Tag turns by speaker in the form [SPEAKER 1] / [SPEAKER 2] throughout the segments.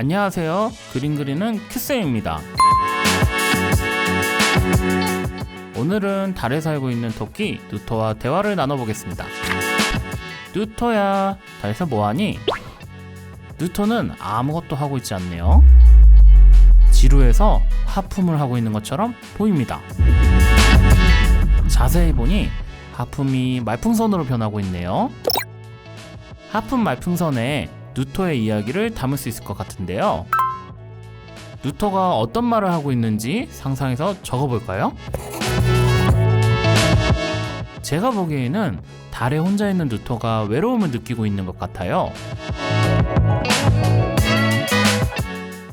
[SPEAKER 1] 안녕하세요. 그림 그리는 큐쌤입니다. 오늘은 달에 살고 있는 토끼 누토와 대화를 나눠보겠습니다. 누토야, 달에서 뭐하니? 누토는 아무것도 하고 있지 않네요. 지루해서 하품을 하고 있는 것처럼 보입니다. 자세히 보니 하품이 말풍선으로 변하고 있네요. 하품 말풍선에 누토의 이야기를 담을 수 있을 것 같은데요. 누토가 어떤 말을 하고 있는지 상상해서 적어볼까요? 제가 보기에는 달에 혼자 있는 누토가 외로움을 느끼고 있는 것 같아요.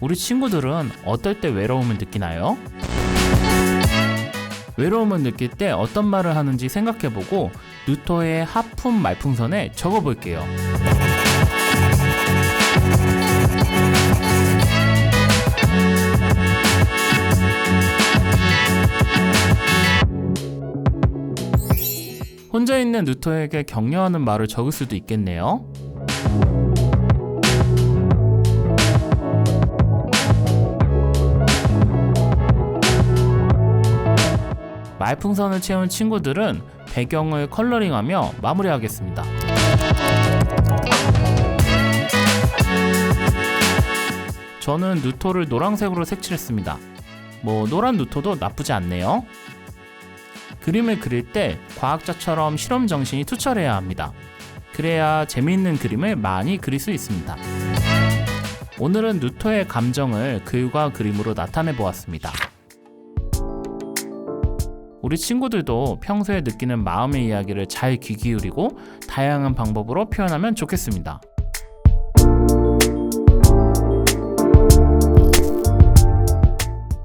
[SPEAKER 1] 우리 친구들은 어떨 때 외로움을 느끼나요? 외로움을 느낄 때 어떤 말을 하는지 생각해보고 누토의 하품 말풍선에 적어볼게요. 혼자 있는 누토에게 격려하는 말을 적을 수도 있겠네요. 말풍선을 채운 친구들은 배경을 컬러링하며 마무리하겠습니다. 저는 누토를 노란색으로 색칠했습니다. 뭐 노란 누토도 나쁘지 않네요. 그림을 그릴 때 과학자처럼 실험 정신이 투철해야 합니다. 그래야 재미있는 그림을 많이 그릴 수 있습니다. 오늘은 누토의 감정을 글과 그림으로 나타내 보았습니다. 우리 친구들도 평소에 느끼는 마음의 이야기를 잘 귀 기울이고 다양한 방법으로 표현하면 좋겠습니다.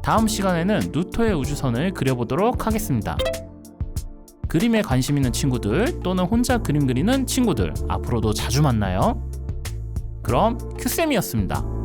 [SPEAKER 1] 다음 시간에는 누토의 우주선을 그려보도록 하겠습니다. 그림에 관심 있는 친구들 또는 혼자 그림 그리는 친구들 앞으로도 자주 만나요. 그럼 큐쌤이었습니다.